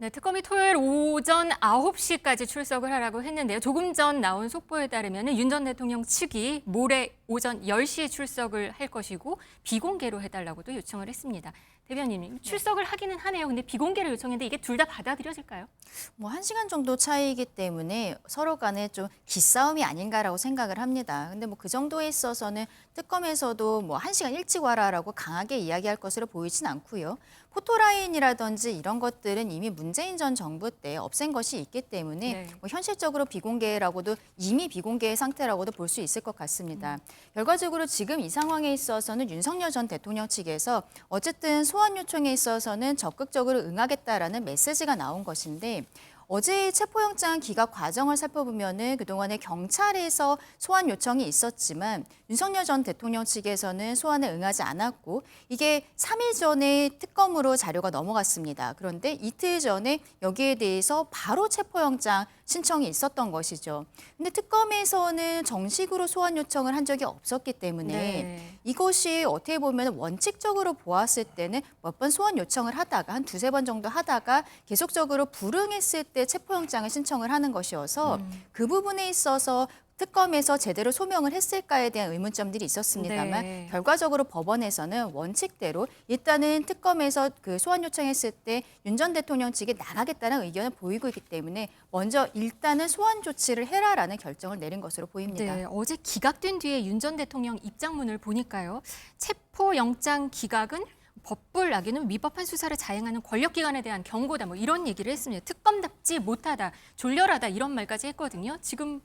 네, 특검이 토요일 오전 9시까지 출석을 하라고 했는데요. 조금 전 나온 속보에 따르면 윤 전 대통령 측이 모레 오전 10시에 출석을 할 것이고 비공개로 해달라고도 요청을 했습니다. 대변인님, 출석을 하기는 하네요. 근데 비공개를 요청했는데 이게 둘 다 받아들여질까요? 뭐 한 시간 정도 차이이기 때문에 서로 간에 좀 기싸움이 아닌가라고 생각을 합니다. 근데 뭐 그 정도에 있어서는 특검에서도 뭐 한 시간 일찍 와라라고 강하게 이야기할 것으로 보이진 않고요. 포토라인이라든지 이런 것들은 이미 문재인 전 정부 때 없앤 것이 있기 때문에 네. 뭐 현실적으로 비공개라고도 이미 비공개의 상태라고도 볼 수 있을 것 같습니다. 결과적으로 지금 이 상황에 있어서는 윤석열 전 대통령 측에서 어쨌든 소환 요청에 있어서는 적극적으로 응하겠다라는 메시지가 나온 것인데 어제 체포영장 기각 과정을 살펴보면은 그동안에 경찰에서 소환 요청이 있었지만 윤석열 전 대통령 측에서는 소환에 응하지 않았고 이게 3일 전에 특검으로 자료가 넘어갔습니다. 그런데 이틀 전에 여기에 대해서 바로 체포영장 신청이 있었던 것이죠. 근데 특검에서는 정식으로 소환 요청을 한 적이 없었기 때문에 네. 이것이 어떻게 보면 원칙적으로 보았을 때는 몇 번 소환 요청을 하다가 한 두세 번 정도 하다가 계속적으로 불응했을 때 체포영장을 신청을 하는 것이어서 음. 그 부분에 있어서 특검에서 제대로 소명을 했을까에 대한 의문점들이 있었습니다만 네. 결과적으로 법원에서는 원칙대로 일단은 특검에서 그 소환 요청했을 때 윤 전 대통령 측에 나가겠다는 의견을 보이고 있기 때문에 먼저 일단은 소환 조치를 해라라는 결정을 내린 것으로 보입니다. 네, 어제 기각된 뒤에 윤 전 대통령 입장문을 보니까요. 체포 영장 기각은 법불 악유는 위법한 수사를 자행하는 권력기관에 대한 경고다. 뭐 이런 얘기를 했습니다. 특검답지 못하다, 졸렬하다 이런 말까지 했거든요. 지금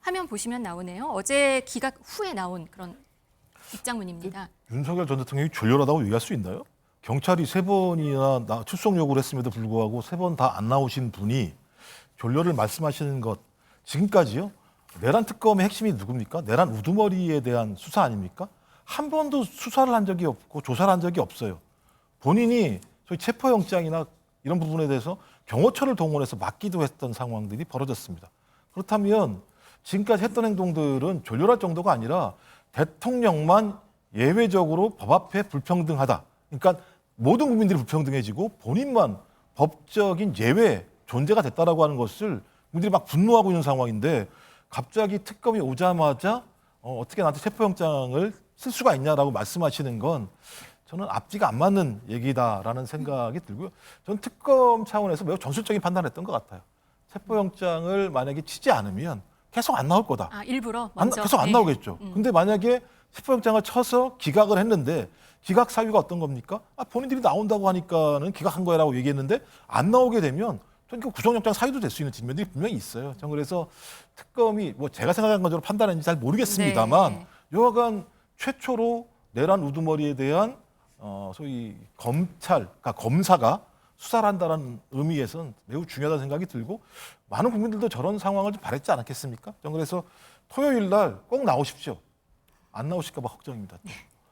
화면 보시면 나오네요. 어제 기각 후에 나온 그런 입장문입니다. 윤석열 전 대통령이 졸렬하다고 얘기할 수 있나요? 경찰이 세 번이나 나 출석 요구를 했음에도 불구하고 세 번 다 안 나오신 분이 졸렬을 말씀하시는 것 지금까지요? 내란 특검의 핵심이 누굽니까? 내란 우두머리에 대한 수사 아닙니까? 한 번도 수사를 한 적이 없고 조사를 한 적이 없어요. 본인이 소위 체포영장이나 이런 부분에 대해서 경호처를 동원해서 막기도 했던 상황들이 벌어졌습니다. 그렇다면 지금까지 했던 행동들은 졸렬할 정도가 아니라 대통령만 예외적으로 법 앞에 불평등하다. 그러니까 모든 국민들이 불평등해지고 본인만 법적인 예외 존재가 됐다라고 하는 것을 국민들이 막 분노하고 있는 상황인데 갑자기 특검이 오자마자 어, 어떻게 나한테 체포영장을 쓸 수가 있냐라고 말씀하시는 건 저는 앞뒤가 안 맞는 얘기다라는 생각이 들고요. 저는 특검 차원에서 매우 전술적인 판단을 했던 것 같아요. 체포영장을 만약에 치지 않으면 계속 안 나올 거다. 아 일부러 안, 먼저 계속 안 네. 나오겠죠. 근데 만약에 체포영장을 쳐서 기각을 했는데 기각 사유가 어떤 겁니까? 아, 본인들이 나온다고 하니까는 기각한 거라고 얘기했는데 안 나오게 되면 전그 구속영장 사유도 될 수 있는 측면들이 분명히 있어요. 전 그래서 특검이 뭐 제가 생각한 것처럼 판단했는지 잘 모르겠습니다만 네. 여하간 최초로 내란 우두머리에 대한 어, 소위 검찰, 그러니까 검사가 수사를 한다는 의미에서는 매우 중요하다는 생각이 들고 많은 국민들도 저런 상황을 좀 바랬지 않았겠습니까? 전 그래서 토요일 날 꼭 나오십시오. 안 나오실까 봐 걱정입니다.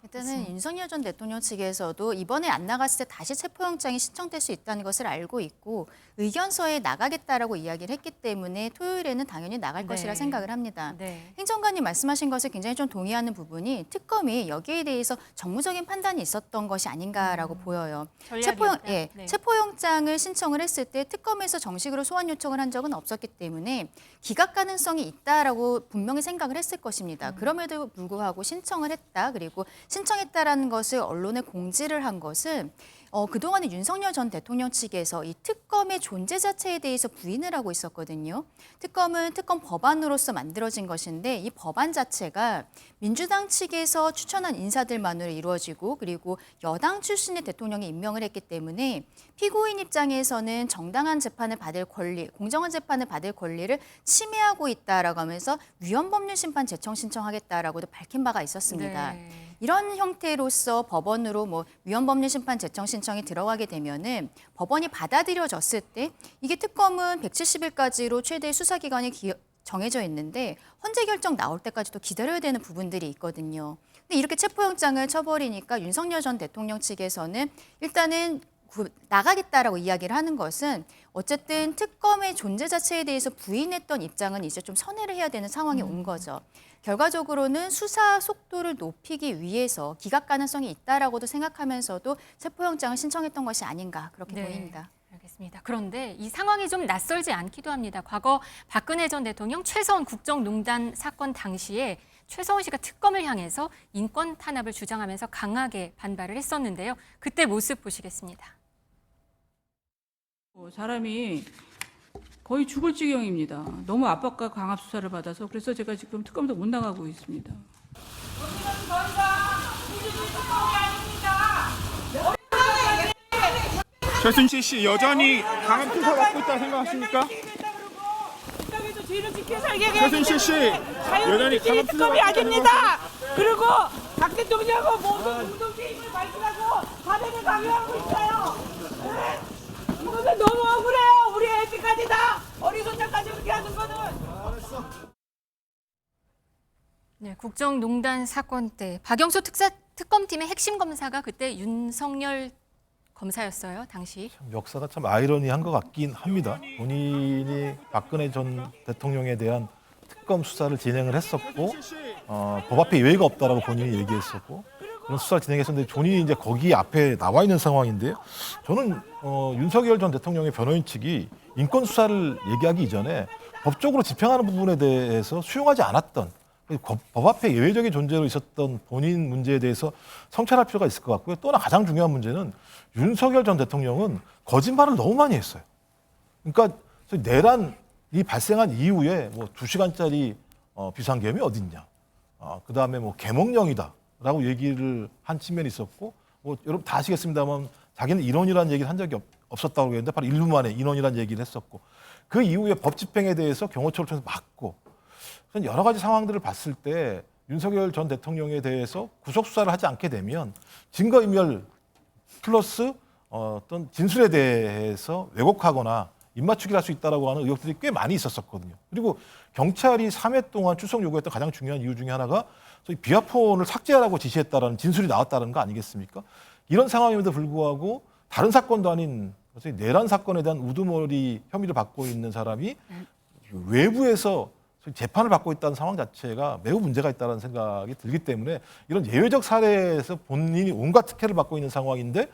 일단은 윤석열 전 대통령 측에서도 이번에 안 나갔을 때 다시 체포영장이 신청될 수 있다는 것을 알고 있고 의견서에 나가겠다라고 이야기를 했기 때문에 토요일에는 당연히 나갈 네. 것이라 생각을 합니다. 네. 행정관님 말씀하신 것에 굉장히 좀 동의하는 부분이 특검이 여기에 대해서 정무적인 판단이 있었던 것이 아닌가라고 보여요. 체포영. 예, 네. 체포영장을 신청을 했을 때 특검에서 정식으로 소환 요청을 한 적은 없었기 때문에 기각 가능성이 있다라고 분명히 생각을 했을 것입니다. 그럼에도 불구하고 신청을 했다. 그리고 신청했다라는 것을 언론에 공지를 한 것은 어, 그동안에 윤석열 전 대통령 측에서 이 특검의 존재 자체에 대해서 부인을 하고 있었거든요. 특검은 특검 법안으로서 만들어진 것인데 이 법안 자체가 민주당 측에서 추천한 인사들만으로 이루어지고 그리고 여당 출신의 대통령이 임명을 했기 때문에 피고인 입장에서는 정당한 재판을 받을 권리, 공정한 재판을 받을 권리를 침해하고 있다라고 하면서 위헌 법률 심판 제청 신청하겠다라고도 밝힌 바가 있었습니다. 네. 이런 형태로서 법원으로 뭐 위헌법률 심판 제청 신청이 들어가게 되면은 법원이 받아들여졌을 때 이게 특검은 170일까지로 최대 수사 기간이 기- 정해져 있는데 헌재 결정 나올 때까지도 기다려야 되는 부분들이 있거든요. 근데 이렇게 체포영장을 쳐버리니까 윤석열 전 대통령 측에서는 일단은 그 나가겠다라고 이야기를 하는 것은 어쨌든 특검의 존재 자체에 대해서 부인했던 입장은 이제 좀 선회를 해야 되는 상황이 온 거죠. 결과적으로는 수사 속도를 높이기 위해서 기각 가능성이 있다라고도 생각하면서도 체포영장을 신청했던 것이 아닌가 그렇게 네. 보입니다. 알겠습니다. 그런데 이 상황이 좀 낯설지 않기도 합니다. 과거 박근혜 전 대통령 최서원 국정농단 사건 당시에 최서원 씨가 특검을 향해서 인권 탄압을 주장하면서 강하게 반발을 했었는데요. 그때 모습 보시겠습니다. 어, 사람이 거의 죽을 지경입니다. 너무 압박과 강압 수사를 받아서 그래서 제가 지금 특검도 못 나가고 있습니다. 최순실 씨 여전히 강한 수사 받고 있다 생각하십니까? 최순실 씨 여전히 강한 수사 특검이 받고 있다 아닙니다. 그리고 박 대통령하고 모든 운동계 힘을 발휘하고 발해를 강요하고 있어요. 네? 이것은 너무 억울해요. 우리 애지까지 다 어리선장까지 그렇게 하는 거는. 네, 국정농단 사건 때 박영수 특사 특검팀의 핵심 검사가 그때 윤석열 검사였어요. 당시. 참 역사가 참 아이러니한 것 같긴 합니다. 본인이 박근혜 전 대통령에 대한 특검 수사를 진행을 했었고 어, 법 앞에 예외가 없다라고 본인이 얘기했었고 그런 수사를 진행했었는데 본인이 이제 거기 앞에 나와 있는 상황인데요. 저는 어, 윤석열 전 대통령의 변호인 측이 인권 수사를 얘기하기 이전에 법적으로 집행하는 부분에 대해서 수용하지 않았던 법- 법 앞에 예외적인 존재로 있었던 본인 문제에 대해서 성찰할 필요가 있을 것 같고요. 또 하나 가장 중요한 문제는 윤석열 전 대통령은 거짓말을 너무 많이 했어요. 그러니까 내란이 발생한 이후에 뭐두 시간짜리 어, 비상계엄이 어딨냐. 어, 그 다음에 뭐 개몽령이다라고 얘기를 한 측면이 있었고, 뭐 여러분 다 아시겠습니다만 자기는 인원이라는 얘기를 한 적이 없, 없었다고 했는데 바로 일부 만에 인원이라는 얘기를 했었고, 그 이후에 법 집행에 대해서 경호처를 통해서 막고, 그런 여러 가지 상황들을 봤을 때 윤석열 전 대통령에 대해서 구속 수사를 하지 않게 되면 증거 인멸 플러스 어, 어떤 진술에 대해서 왜곡하거나 입맞추기를 할 수 있다라고 하는 의혹들이 꽤 많이 있었었거든요. 그리고 경찰이 3회 동안 출석 요구했던 가장 중요한 이유 중에 하나가 비아폰을 삭제하라고 지시했다라는 진술이 나왔다는 거 아니겠습니까? 이런 상황임에도 불구하고 다른 사건도 아닌 내란 사건에 대한 우두머리 혐의를 받고 있는 사람이 외부에서 소위 재판을 받고 있다는 상황 자체가 매우 문제가 있다는 생각이 들기 때문에 이런 예외적 사례에서 본인이 온갖 특혜를 받고 있는 상황인데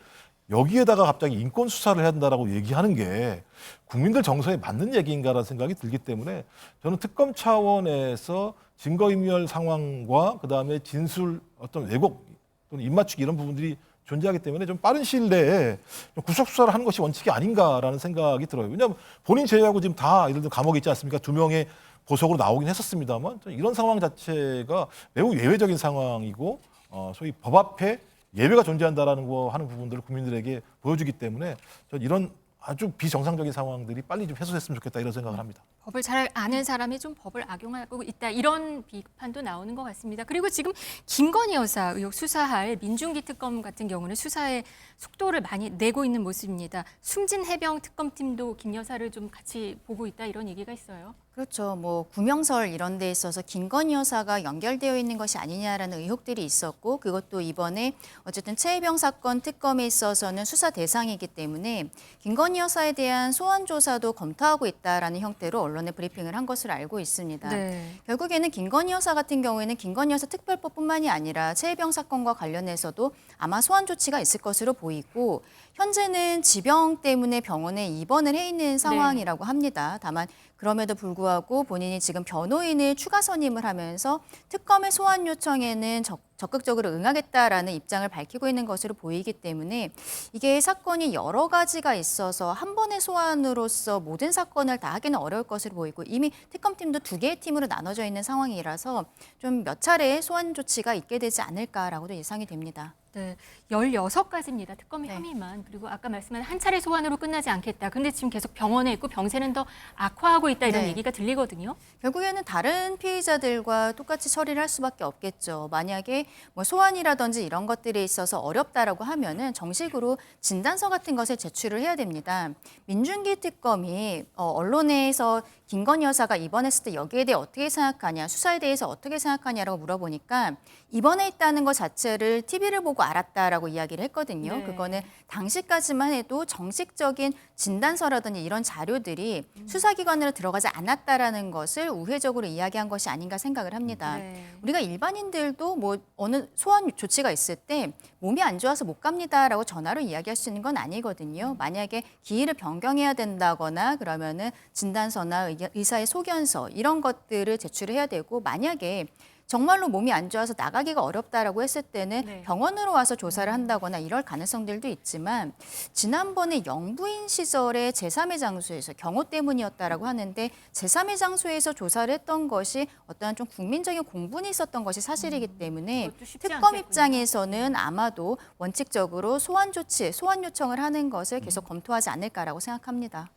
여기에다가 갑자기 인권 수사를 해야 한다라고 얘기하는 게 국민들 정서에 맞는 얘기인가라는 생각이 들기 때문에 저는 특검 차원에서 증거인멸 상황과 그 다음에 진술 어떤 왜곡 또는 입맞추기 이런 부분들이 존재하기 때문에 좀 빠른 시일 내에 좀 구속 수사를 하는 것이 원칙이 아닌가라는 생각이 들어요. 왜냐하면 본인 제외하고 지금 다 예를 들어 감옥에 있지 않습니까? 두 명의 보석으로 나오긴 했었습니다만 이런 상황 자체가 매우 예외적인 상황이고 어, 소위 법 앞에 예외가 존재한다라는 거 하는 부분들을 국민들에게 보여주기 때문에 이런 아주 비정상적인 상황들이 빨리 좀 해소됐으면 좋겠다 이런 생각을 합니다. 법을 잘 아는 사람이 좀 법을 악용하고 있다 이런 비판도 나오는 것 같습니다. 그리고 지금 김건희 여사 의혹 수사할 민중기 특검 같은 경우는 수사에 속도를 많이 내고 있는 모습입니다. 숨진 해병 특검팀도 김 여사를 좀 같이 보고 있다 이런 얘기가 있어요. 그렇죠. 뭐 구명설 이런 데 있어서 김건희 여사가 연결되어 있는 것이 아니냐라는 의혹들이 있었고 그것도 이번에 어쨌든 최혜병 사건 특검에 있어서는 수사 대상이기 때문에 김건희 여사에 대한 소환 조사도 검토하고 있다라는 형태로 언론에 브리핑을 한 것으로 알고 있습니다. 네. 결국에는 김건희 여사 같은 경우에는 김건희 여사 특별법뿐만이 아니라 최혜병 사건과 관련해서도 아마 소환 조치가 있을 것으로 보이고 현재는 지병 때문에 병원에 입원을 해 있는 상황이라고 합니다. 다만 그럼에도 불구하고 본인이 지금 변호인을 추가 선임을 하면서 특검의 소환 요청에는 적, 적극적으로 응하겠다라는 입장을 밝히고 있는 것으로 보이기 때문에 이게 사건이 여러 가지가 있어서 한 번의 소환으로서 모든 사건을 다 하기는 어려울 것으로 보이고 이미 특검팀도 두 개의 팀으로 나눠져 있는 상황이라서 좀 몇 차례 소환 조치가 있게 되지 않을까라고도 예상이 됩니다. 네, 16가지입니다. 특검 네. 혐의만. 그리고 아까 말씀한 한 차례 소환으로 끝나지 않겠다. 근데 지금 계속 병원에 있고 병세는 더 악화하고 있다 이런 네. 얘기가 들리거든요. 결국에는 다른 피의자들과 똑같이 처리를 할 수밖에 없겠죠. 만약에 뭐 소환이라든지 이런 것들에 있어서 어렵다라고 하면은 정식으로 진단서 같은 것을 제출을 해야 됩니다. 민중기 특검이 어, 언론에서 김건희 여사가 입원했을 때 여기에 대해 어떻게 생각하냐, 수사에 대해서 어떻게 생각하냐라고 물어보니까 입원해 있다는 것 자체를 TV를 보고 알았다라고 이야기를 했거든요. 네. 그거는 당시까지만 해도 정식적인 진단서라든지 이런 자료들이 수사기관으로 들어가지 않았다라는 것을 우회적으로 이야기한 것이 아닌가 생각을 합니다. 네. 우리가 일반인들도 뭐 어느 소환 조치가 있을 때 몸이 안 좋아서 못 갑니다라고 전화로 이야기할 수 있는 건 아니거든요. 만약에 기일을 변경해야 된다거나 그러면은 진단서나 의- 의사의 소견서 이런 것들을 제출해야 되고 만약에 정말로 몸이 안 좋아서 나가기가 어렵다라고 했을 때는 네. 병원으로 와서 조사를 한다거나 이럴 가능성들도 있지만 지난번에 영부인 시절에 제3의 장소에서 경호 때문이었다라고 하는데 제3의 장소에서 조사를 했던 것이 어떠한 좀 국민적인 공분이 있었던 것이 사실이기 때문에 음, 쉽지 특검 않겠군요. 입장에서는 아마도 원칙적으로 소환 조치, 소환 요청을 하는 것을 계속 검토하지 않을까라고 생각합니다.